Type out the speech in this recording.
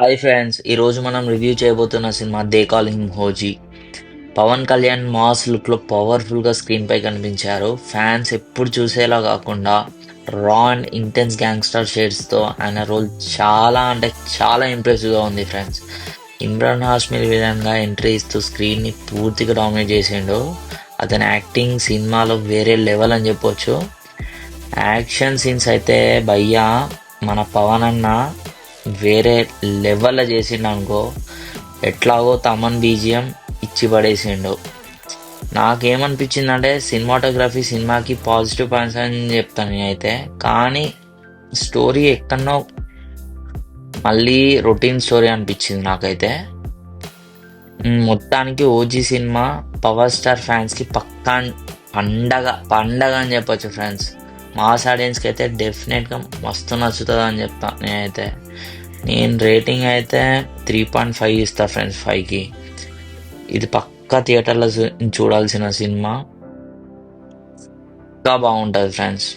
Hi friends ఈరోజు మనం review చేయబోతున్న cinema they call him OG. Pawan Kalyan mass లుక్లో పవర్ఫుల్గా స్క్రీన్ పై కనిపించారు. ఫ్యాన్స్ ఎప్పుడు చూసేలా కాకుండా రా అండ్ ఇంటెన్స్ గ్యాంగ్స్టర్ షేడ్స్తో ఆయన రోల్ చాలా అంటే చాలా ఇంప్రెసివ్గా ఉంది ఫ్రెండ్స్ ఇమ్రాన్ హాష్మిల్ విధంగా ఎంట్రీ ఇస్తూ స్క్రీన్ని పూర్తిగా డామినేట్ చేసిండు. అతని యాక్టింగ్ సినిమాలో వేరే లెవెల్ అని చెప్పొచ్చు. యాక్షన్ సీన్స్ అయితే భయ్యా మన పవన్ అన్న వేరే లెవెల్లో చేసిండు అనుకో ఎట్లాగో తమన్ బీజిఎం ఇచ్చి పడేసిండు. నాకేమనిపించిందంటే సినిమాటోగ్రఫీ సినిమాకి పాజిటివ్ పాయింట్స్ అని చెప్తాను నేనైతే. కానీ స్టోరీ ఎక్కడో మళ్ళీ రొటీన్ స్టోరీ అనిపించింది నాకైతే. మొత్తానికి ఓజీ సినిమా పవర్ స్టార్ ఫ్యాన్స్కి పక్కా పండగ పండగ అని చెప్పొచ్చు ఫ్రెండ్స్. మాస్ ఆడియన్స్కి అయితే డెఫినెట్గా మస్తు నచ్చుతుంది అని చెప్తా నేనైతే. నేను రేటింగ్ అయితే త్రీ పాయింట్ ఫైవ్ ఇస్తా ఫ్రెండ్స్ ఫైవ్కి. ఇది పక్కా థియేటర్లో చూడాల్సిన సినిమా. ఇంకా బాగుంటుంది ఫ్రెండ్స్.